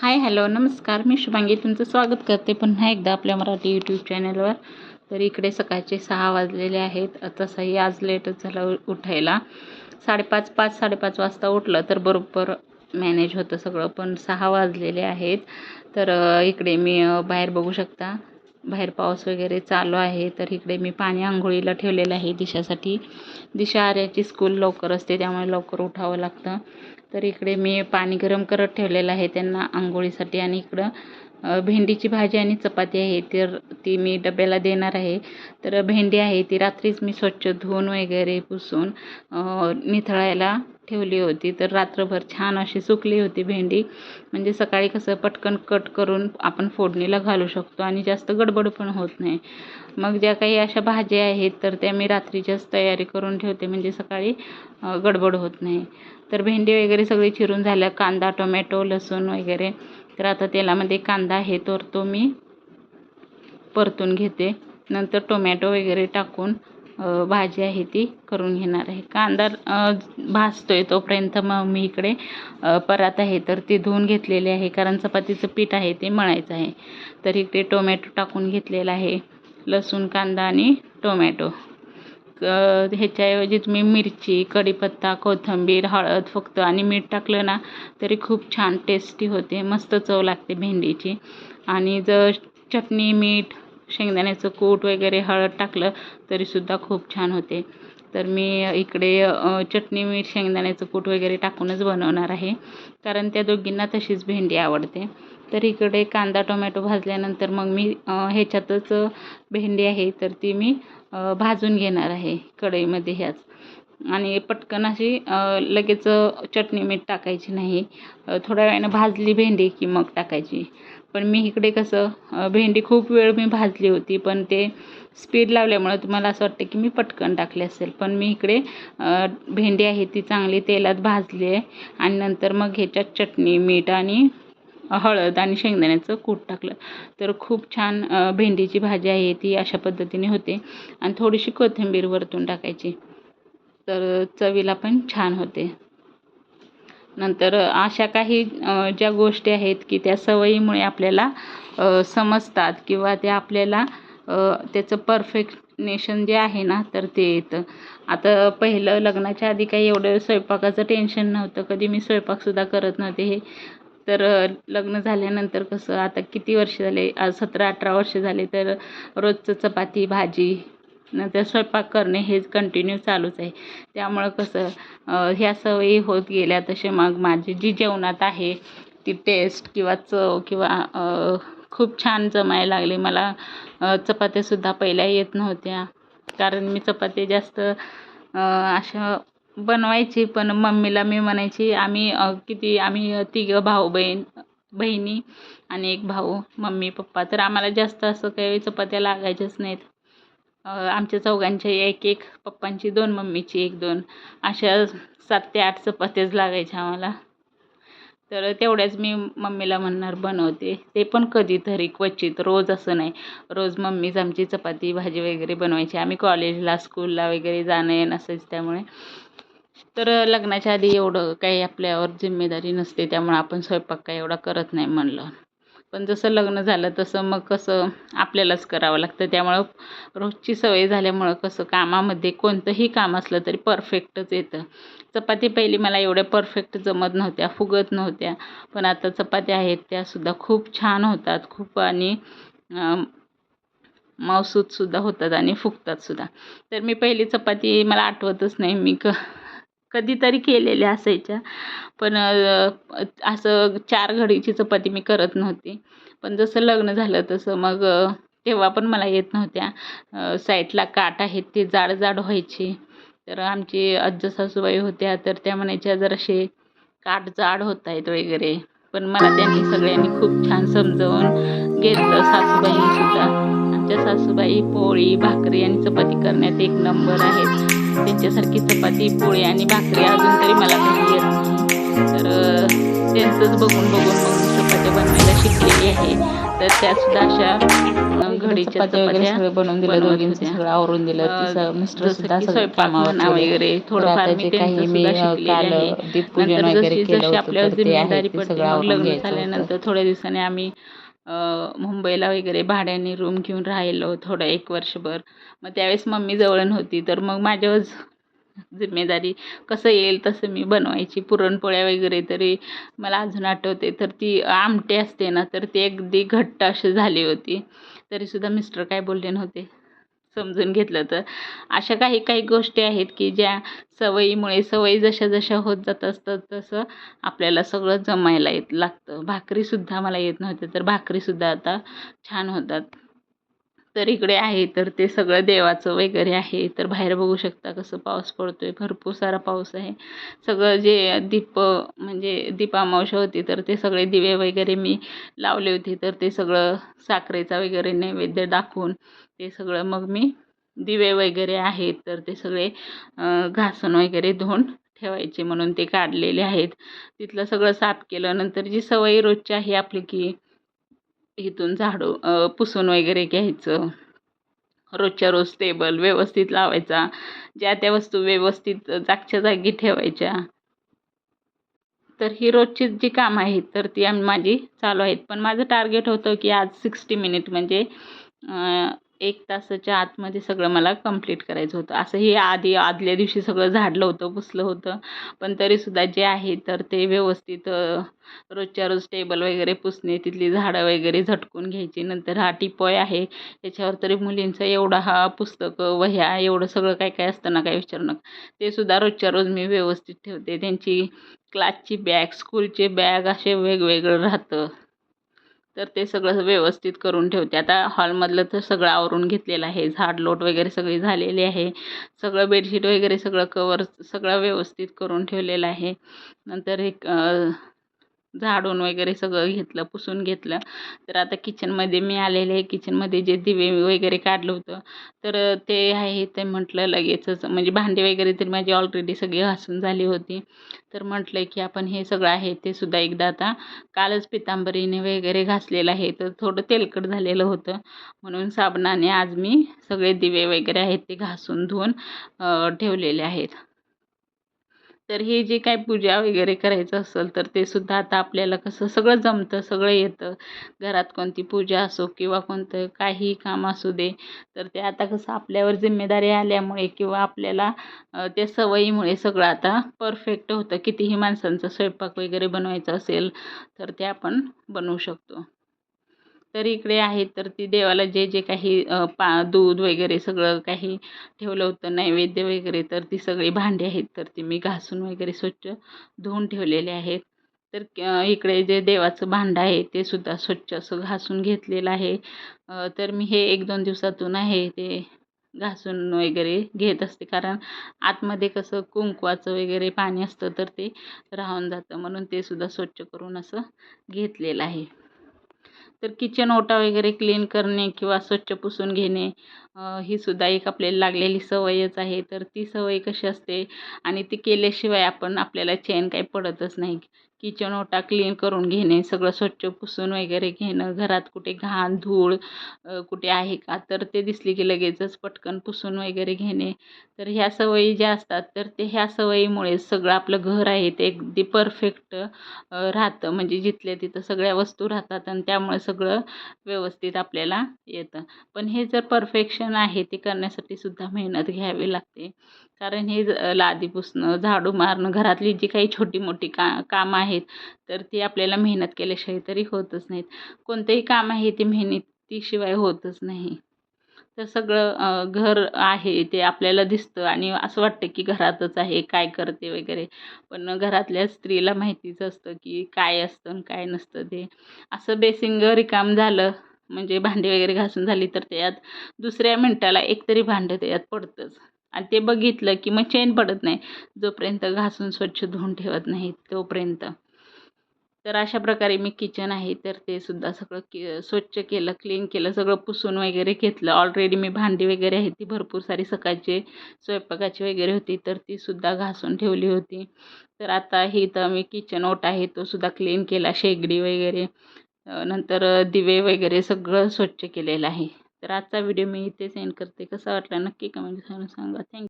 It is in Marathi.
हाय हॅलो नमस्कार. मी शुभांगी. तुमचं स्वागत करते पुन्हा एकदा आपल्या मराठी यूट्यूब चॅनलवर तर इकडे सकाळचे सहा वाजलेले आहेत. तसंही आज लेटच झालं उठायला. साडेपाच पाच साडेपाच वाजता उठलं तर बरोबर मॅनेज होतं सगळं पण सहा वाजलेले आहेत. तर इकडे मी बाहेर बघू शकता. बाहेर पाऊस वगैरे चालू आहे तर इकडे मी पाणी आंघोळीला ठेवलेलं आहे दिशासाठी. दिशा आर्याची स्कूल लवकर असते त्यामुळे लवकर उठावं लागतं. तर इकडे मी पाणी गरम करत ठेवलेलं आहे त्यांना आंघोळीसाठी. आणि इकडं भेंडीची भाजी आणि चपाती आहे तर ती मी डब्याला देणार आहे. तर भेंडी आहे ती रात्रीच मी स्वच्छ धुवून वगैरे पुसून निथळायला ठेवली होती. तर रात्रभर छान अशी सुकली होती भेंडी. म्हणजे सकाळी कसं पटकन कट करून आपण फोडणीला घालू शकतो आणि जास्त गडबड पण होत नाही. मग ज्या काही अशा भाज्या आहेत तर त्या मी रात्रीच्याच तयारी करून ठेवते. म्हणजे सकाळी गडबड होत नाही. तर भेंडी वगैरे सगळी चिरून झाल्या. कांदा टोमॅटो लसूण वगैरे तर आता तेलामध्ये कांदा आहे तर तो मी परतून घेते. नंतर टोमॅटो वगैरे टाकून भाजी आहे ती करून घेणार आहे. कांदा अ, भाजतोय तोपर्यंत मग मी इकडे परत परात आहे तर ती धुवून घेतलेली आहे कारण चपातीचं पीठ आहे ते मळायचं आहे. तर इकडे टोमॅटो टाकून घेतलेला आहे लसूण कांदा आणि टोमॅटो. ह्याच्याऐवजी तुम्ही मिरची कढीपत्ता कोथिंबीर हळद फक्त आणि मीठ टाकलं ना तरी खूप छान टेस्टी होते. मस्त चव लागते भेंडीची. आणि जर चटणी मीठ शेंगदाण्याचं कूट वगैरे हळद टाकलं तरीसुद्धा खूप छान होते. तर मी इकडे चटणी मीठ शेंगदाण्याचं कूट वगैरे टाकूनच बनवणार आहे. कारण त्या दोघींना तशीच भेंडी आवडते. तर इकडे कांदा टोमॅटो भाजल्यानंतर मग मी ह्याच्यातच भेंडी आहे तर ती मी भाजून घेणार आहे कढईमध्ये ह्याच. आणि पटकन अशी लगेच चटणी मीठ टाकायची नाही. थोड्या वेळानं भाजली भेंडी की मग टाकायची. पण मी इकडे कसं भेंडी खूप वेळ मी भाजली होती पण ते स्पीड लावल्यामुळं तुम्हाला असं वाटतं की मी पटकन टाकले असेल. पण मी इकडे भेंडी आहे ती चांगली तेलात भाजली आहे. आणि नंतर मग ह्याच्यात चटणी मीठ आणि हळद आणि शेंगदाण्याचं कूट टाकलं. तर खूप छान भेंडीची भाजी आहे ती अशा पद्धतीने होते. आणि थोडीशी कोथिंबीर वरतून टाकायची. तर चवीला पण छान होते. नंतर अशा काही ज्या गोष्टी आहेत की त्या सवयीमुळे आपल्याला समजतात किंवा त्या आपल्याला त्याचं परफेक्टनेशन जे आहे ना तर ते येतं. आता पहिलं लग्नाच्या आधी काही एवढं स्वयंपाकाचं टेन्शन नव्हतं. कधी मी स्वयंपाकसुद्धा करत नव्हते हे. तर लग्न झाल्यानंतर कसं आता किती वर्ष झाले? आज सतरा अठरा वर्ष झाले तर रोजचं चपाती भाजी नंतर स्वयंपाक करणे हेच कंटिन्यू चालूच आहे. त्यामुळं कसं ह्या सवयी होत गेल्या तसे मग माझी जी जेवणात आहे ती टेस्ट किंवा चव किंवा खूप छान जमायला लागली. मला चपात्यासुद्धा पहिल्या येत नव्हत्या. कारण मी चपाती जास्त अशा बनवायची पण मम्मीला मी म्हणायची आम्ही किती आम्ही तिघं भाऊ बहीण बहिणी आणि एक भाऊ मम्मी पप्पा. तर आम्हाला जास्त असं काही चपात्या लागायच्याच नाहीत. आमच्या चौघांच्या एक एक पप्पांची दोन मम्मीची एक दोन अशा सात ते आठ चपात्याच लागायच्या आम्हाला. तर तेवढ्याच मी मम्मीला म्हणणार बनवते. ते पण कधीतरी क्वचित रोज असं नाही. रोज मम्मीच आमची चपाती भाजी वगैरे बनवायची. आम्ही कॉलेजला स्कूलला वगैरे जाणं येणं असायचं त्यामुळे. तर लग्नाच्या आधी एवढं काही आपल्यावर जिम्मेदारी नसते त्यामुळे आपण स्वयंपाक काही एवढा करत नाही म्हणलं. पण जसं लग्न झालं तसं मग कसं आपल्यालाच करावं लागतं. त्यामुळं रोजची सवय झाल्यामुळं कसं कामामध्ये कोणतंही काम असलं तरी परफेक्टच येतं. चपाती पहिली मला एवढ्या परफेक्ट जमत नव्हत्या फुगत नव्हत्या. पण आता चपात्या आहेत त्यासुद्धा खूप छान होतात खूप आणि अं, होतात आणि फुगतातसुद्धा तर मी पहिली चपाती मला आठवतच नाही मी क कधीतरी केलेल्या असायच्या. पण असं चार घडीची चपाती मी करत नव्हती. पण जसं लग्न झालं तसं मग तेव्हा पण मला येत नव्हत्या. साईडला काठ आहेत ते जाड जाड व्हायचे. तर आमची आज्ज सासूबाई होत्या तर त्या म्हणायच्या जराशे काठ जाड होत आहेत वगैरे. पण मला त्यांनी सगळ्यांनी खूप छान समजावून घेतलं. सासूबाईसुद्धा. आमच्या सासूबाई पोळी भाकरी आणि चपाती करण्यात एक नंबर आहेत. त्यांच्यासारखी चपाती पोळी आणि भाकरी अजून तरी मला काही येत नाही तर त्यांचंच बघून बघून मग मी चपात्या बनवायला शिकलेली आहे तर त्यासुद्धा अशा घडीच्या चपात्या सगळं बनवून दिलं दोघींचं. सगळं आवरून दिलं मिस्टर सुद्धा स्वयंपाक. वगैरे थोडंफार मी काही काल दीपपूजन वगैरे केलं होतं तर ते आहे सगळं आवरून घ्यायचं झाल्यानंतर. थोड्या दिवसांनी आम्ही मुंबईला वगैरे भाड्याने रूम घेऊन राहिलो थोडं एक वर्षभर. मग त्यावेळेस मम्मी जवळ नव्हती तर मग माझ्यावरच जिम्मेदारी कसं येईल तसं मी बनवायची. पुरणपोळ्या वगैरे तरी मला अजून आठवते. तर ती आमटी असते ना तर ती अगदी घट्ट अशी झाली होती. तरीसुद्धा मिस्टर काय बोलले नव्हते. समजून घेतलं तर. अशा काही काही गोष्टी आहेत की ज्या सवयीमुळे सवयी जशा जशा होत जात असतात तसं आपल्याला सगळं जमायला येत लागतं. भाकरीसुद्धा मला येत नव्हते तर भाकरीसुद्धा आता छान होतात. तर इकडे आहे तर ते सगळं देवाचं वगैरे आहे. तर बाहेर बघू शकता कसं पाऊस पडतोय. भरपूर सारा पाऊस आहे. सगळं जे दीप म्हणजे दीपामावस्या होती तर ते सगळे दिवे वगैरे मी लावले होते. तर ते सगळं साखरेचा वगैरे नैवेद्य दाखवून ते सगळं मग मी दिवे वगैरे आहेत तर ते सगळे घासण घासून वगैरे धुवून ठेवायचे म्हणून ते काढलेले आहेत. तिथलं सगळं साफ केलं नंतर जी सवय रोजची आहे आपली की इथून झाडू पुसून वगैरे घ्यायचं. रोजच्या रोज टेबल व्यवस्थित लावायचा. ज्या त्या वस्तू व्यवस्थित जागच्या जागी ठेवायच्या. तर ही रोजची जी कामं आहेत तर ती आम्ही माझी चालू आहेत. पण माझं टार्गेट होतं की आज सिक्स्टी मिनिट म्हणजे एक तासाच्या आतमध्ये सगळं मला कंप्लीट करायचं होतं. असं हे आधी आदल्या दिवशी सगळं झाडलं होतं पुसलं होतं. पण तरीसुद्धा जे आहे तर ते व्यवस्थित रोजच्या रोज टेबल वगैरे पुसणे तिथली झाडं वगैरे झटकून घ्यायची. नंतर हा टिपॉय आहे. त्याच्यावर तरी मुलींचं एवढा हा पुस्तकं वह्या एवढं सगळं काय काय असतं ना काय विचारू नका. ते सुद्धा रोजच्या रोज मी व्यवस्थित ठेवते. त्यांची क्लासची बॅग स्कूलचे बॅग असे वेगवेगळं राहतं. तर ते सगळं व्यवस्थित करून ठेवते. आता हॉलमधलं तर सगळं आवरून घेतलेलं आहे. झाडलोट वगैरे सगळी झालेली आहे. सगळं बेडशीट वगैरे सगळं कवर सगळं व्यवस्थित करून ठेवलेलं आहे. नंतर एक झाडून वगैरे सगळं घेतलं पुसून घेतलं. तर आता किचनमध्ये मी आलेले आहे. किचनमध्ये जे दिवे वगैरे काढलं होतं तर ते आहे ते म्हटलं लगेचच. म्हणजे भांडी वगैरे तर माझी ऑलरेडी सगळी घासून झाली होती. तर म्हटलं की आपण हे सगळं आहे ते सुद्धा एकदा आता कालच पितांबरीने वगैरे घासलेलं आहे. तर थोडं तेलकट झालेलं होतं. म्हणून साबणाने आज मी सगळे दिवे वगैरे आहेत ते घासून धुवून ठेवलेले आहेत. तर हे जे काय पूजा वगैरे करायचं असेल तर ते सुद्धा आता आपल्याला कसं सगळं जमतं सगळं येतं. घरात कोणती पूजा असो किंवा कोणतं काही काम असू दे तर ते आता कसं आपल्यावर जिम्मेदारी आल्यामुळे किंवा आपल्याला त्या सवयीमुळे सगळं आता परफेक्ट होतं. कितीही माणसांचा स्वयंपाक वगैरे बनवायचा असेल तर ते आपण बनवू शकतो. तर इकडे आहे तर ती देवाला जे जे काही पा दूध वगैरे सगळं काही ठेवलं होतं नैवेद्य वगैरे तर ती सगळी भांडी आहेत तर ती मी घासून वगैरे स्वच्छ धुवून ठेवलेले आहेत. तर इकडे जे देवाचं भांडं आहे ते सुद्धा स्वच्छ असं घासून घेतलेलं आहे. तर मी हे एक दोन दिवसातून आहे ते घासून वगैरे घेत असते. कारण आतमध्ये कसं कुंकवाचं वगैरे पाणी असतं तर ते राहून जातं. म्हणून ते सुद्धा स्वच्छ करून असं घेतलेलं आहे. तर किचन ओटा वगैरे क्लीन करणे किंवा स्वच्छ पुसून घेणे. ही सुद्धा एक आपल्याला लागलेली सवयच आहे. तर ती सवय कशी असते? आणि ती केल्याशिवाय आपण आपल्याला चैन काही पडतच नाही. किचन ओटा क्लीन करून घेणे सगळं स्वच्छ पुसून वगैरे घेणं घरात कुठे घाण धूळ कुठे आहे का? तर ते दिसली की लगेचच पटकन पुसून वगैरे घेणे. तर ह्या सवयी ज्या असतात तर ते ह्या सवयीमुळे सगळं आपलं घर आहे ते अगदी परफेक्ट राहतं. म्हणजे जिथल्या तिथं सगळ्या वस्तू राहतात आणि त्यामुळे सगळं व्यवस्थित आपल्याला येतं. पण हे जर परफेक्शन आहे ते करण्यासाठी सुद्धा मेहनत घ्यावी लागते. कारण हे लादी पुसणं झाडू मारणं घरातली जी काही छोटी मोठी का कामं आहेत तर ती आपल्याला मेहनत केल्याशिवाय तरी होतच नाहीत. कोणतंही काम आहे ते मेहनतीशिवाय होतच नाही. तर सगळं घर आहे ते आपल्याला दिसतं आणि असं वाटतं की घरातच आहे काय करते वगैरे. पण घरातल्या स्त्रीला माहितीच असतं की काय असतं आणि काय नसतं ते. असं बेसिंग रिकाम झालं म्हणजे भांडी वगैरे घासून झाली तर त्यात दुसऱ्या मिनटाला एकतरी भांडं त्यात पडतंच. आणि ते बघितलं की मग चेन पडत नाही. जोपर्यंत घासून स्वच्छ धुवून ठेवत नाही तोपर्यंत. तर अशा प्रकारे मी किचन आहे तर ते सुद्धा सगळं के स्वच्छ केलं क्लीन केलं सगळं पुसून वगैरे घेतलं. ऑलरेडी मी भांडी वगैरे आहे ती भरपूर सारी सकाळचे स्वयंपाकाची वगैरे होती तर ती सुद्धा घासून ठेवली होती. तर आता ही तर मी किचन ओट आहे तो सुद्धा क्लीन केला शेगडी वगैरे नंतर दिवे वगैरे सगळं स्वच्छ केलेलं आहे. तर आजचा व्हिडिओ मी इथे सेंड करते. कसा वाटला नक्की कमेंट करून सांगा. थँक्यू